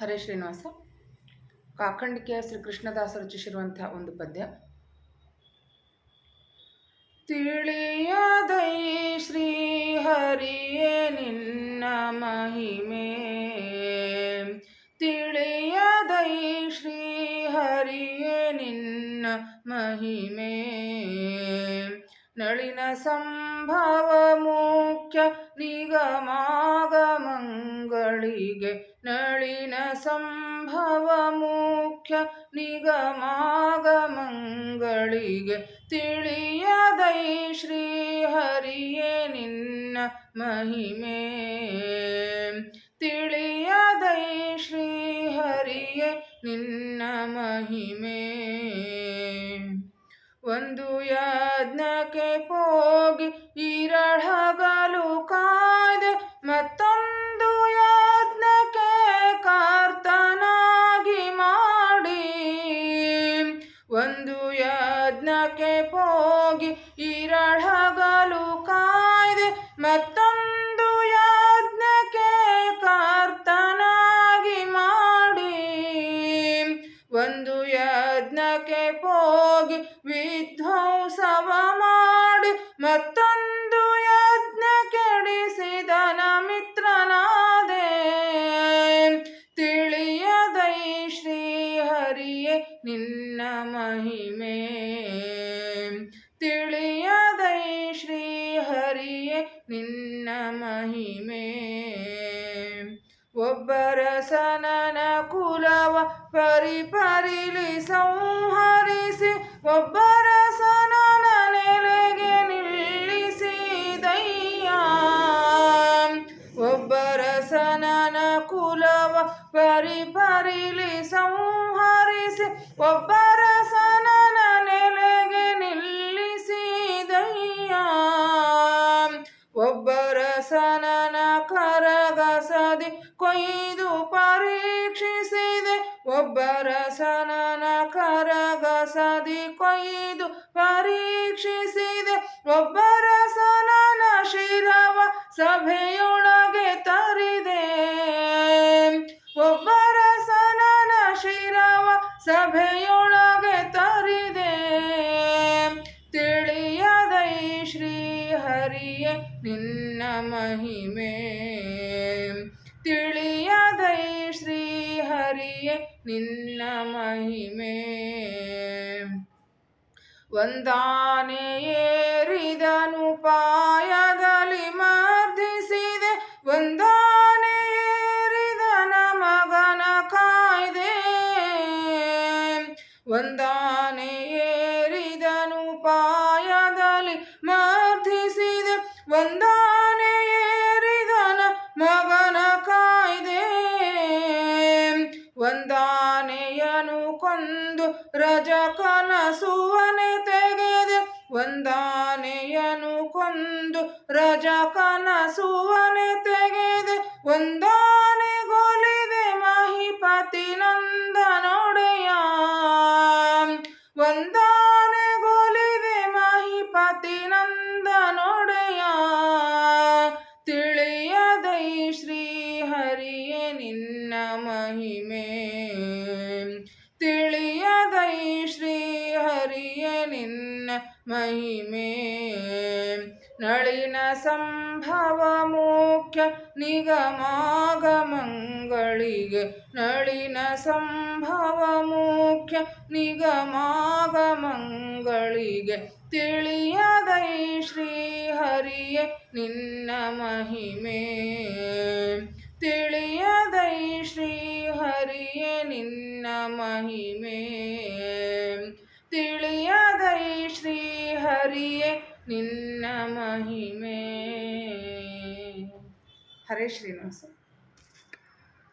ಹರೇ ಶ್ರೀನಿವಾಸ. ಕಾಕಂಡಿಕೆಯ ಶ್ರೀ ಕೃಷ್ಣದಾಸ ರಚಿಸಿರುವಂತಹ ಒಂದು ಪದ್ಯ. ತಿಳಿಯದೈ ಶ್ರೀ ಹರಿಯೇ ನಿನ್ನ ಮಹಿಮೆ. ತಿಳಿಯದೈ ಶ್ರೀ ಹರಿಯೇ ನಿನ್ನ ಮಹಿಮೆ. ನಳಿನ ಸಂಭವ ಮುಖ್ಯ ನಿಗಮಾಗಮಂಗಳಿಗೆ ನಳಿನ ಸಂಭವ ಮುಖ್ಯ ನಿಗಮಾಗಮಂಗಳಿಗೆ ತಿಳಿಯದೈ ಶ್ರೀ ಹರಿಯೇ ನಿನ್ನ ಮಹಿಮೆ. ತಿಳಿಯದೈ ಶ್ರೀ ಹರಿಯೇ ನಿನ್ನ ಮಹಿಮೆ. ಒಂದು ಯಜ್ಞಕ್ಕೆ ಹೋಗಿ ಇರಳಗಲು ಕಾಯ್ದೆ ಇರಳಗಲು ಕಾಯ್ದೆ, ಮತ್ತೊಂದು ಯಜ್ಞಕ್ಕೆ ಕರ್ತನಾಗಿ ಮಾಡಿ. ಒಂದು ಯಜ್ಞಕ್ಕೆ ಹೋಗಿ ವಿಧ್ವಂಸವ ಮಾಡಿ, ಮತ್ತೊಂದು ಯಜ್ಞ ಕೆಡಿಸಿದ ಮಿತ್ರನಾದೆ ತಿಳಿಯದೈ ಶ್ರೀ ಹರಿಯೇ ನಿನ್ನ ಮಹಿಮೆ. ತಿಳಿಯದೈ ಶ್ರೀ ಹರಿಯೇ ನಿನ್ನ ಮಹಿಮೆ. ಒಬ್ಬರ ಸನನ ಕುಲವ ಪರಿಪರಿಲಿ ಸಂಹರಿಸಿ, ಒಬ್ಬರ ಸನನ ನೆಲೆಗೆ ನಿಲ್ಲಿಸಿದಯ್ಯ ಒಬ್ಬರ ಸನನ ಕುಲವ ಪರಿಪರಿಲಿ ಸಂಹರಿಸಿ ಒಬ್ಬರ ಕೊಯ್ದು ಪರೀಕ್ಷಿಸಿದೆ. ಒಬ್ಬರ ಸನನ ಕರಗಸದಿ ಕೊಯ್ದು ಪರೀಕ್ಷಿಸಿದೆ. ಒಬ್ಬರ ಸನನ ಶಿರವ ಸಭೆಯೊಳಗೆ ತರಿದೆ. ಒಬ್ಬರ ಸನನ ಶಿರವ ಸಭೆಯೊಳಗೆ ತರಿದೆ. ತಿಳಿಯದೈ ಶ್ರೀ ಹರಿಯೇ ನಿನ್ನ ಮಹಿಮೆ. ತಿಳಿಯದೈ ಶ್ರೀ ಹರಿಯೇ ನಿನ್ನ ಮಹಿಮೆ. ಒಂದಾನೆಯೇರಿದನು ಪಾಯದಲ್ಲಿ ಮರ್ದಿಸಿದೆ. ಒಂದಾನೆಯೇರಿದನ ಮಗನ ಕಾಯ್ದೆ. ಒಂದಾನೆಯೇರಿದನು ಪಾಯದಲ್ಲಿ ಮರ್ದಿಸಿದೆ. ಒಂದಾನೆ ಕೊಂದು ರಜ ಕನಸುವನೆ ತೆಗೆದೆ ಒಂದಾನೆಯನು ಕೊಂದು ರಜ ಕನಸುವನೆ ತೆಗೆದೆ ಒಂದಾನೆ ಗೊಲಿದೆ ಮಹಿಪತಿ ನಂದನೊಡೆಯ ಮಹಿಮೆ. ನಳಿನ ಸಂಭವ ಮುಖ್ಯ ನಿಗಮಾಗಮಂಗಳಿಗೆ. ನಳಿನ ಸಂಭವ ಮುಖ್ಯ ನಿಗಮಾಗಮಂಗಳಿಗೆ. ತಿಳಿಯದೈ ಶ್ರೀ ಹರಿಯೇ ನಿನ್ನ ಮಹಿಮೆ. ತಿಳಿಯದೈ ಶ್ರೀ ಹರಿಯೇ ನಿನ್ನ ಮಹಿಮೆ. ಹರಿಯೇ ನಿನ್ನ ಮಹಿಮೆ. ಹರೇ ಶ್ರೀನಿವಾಸ.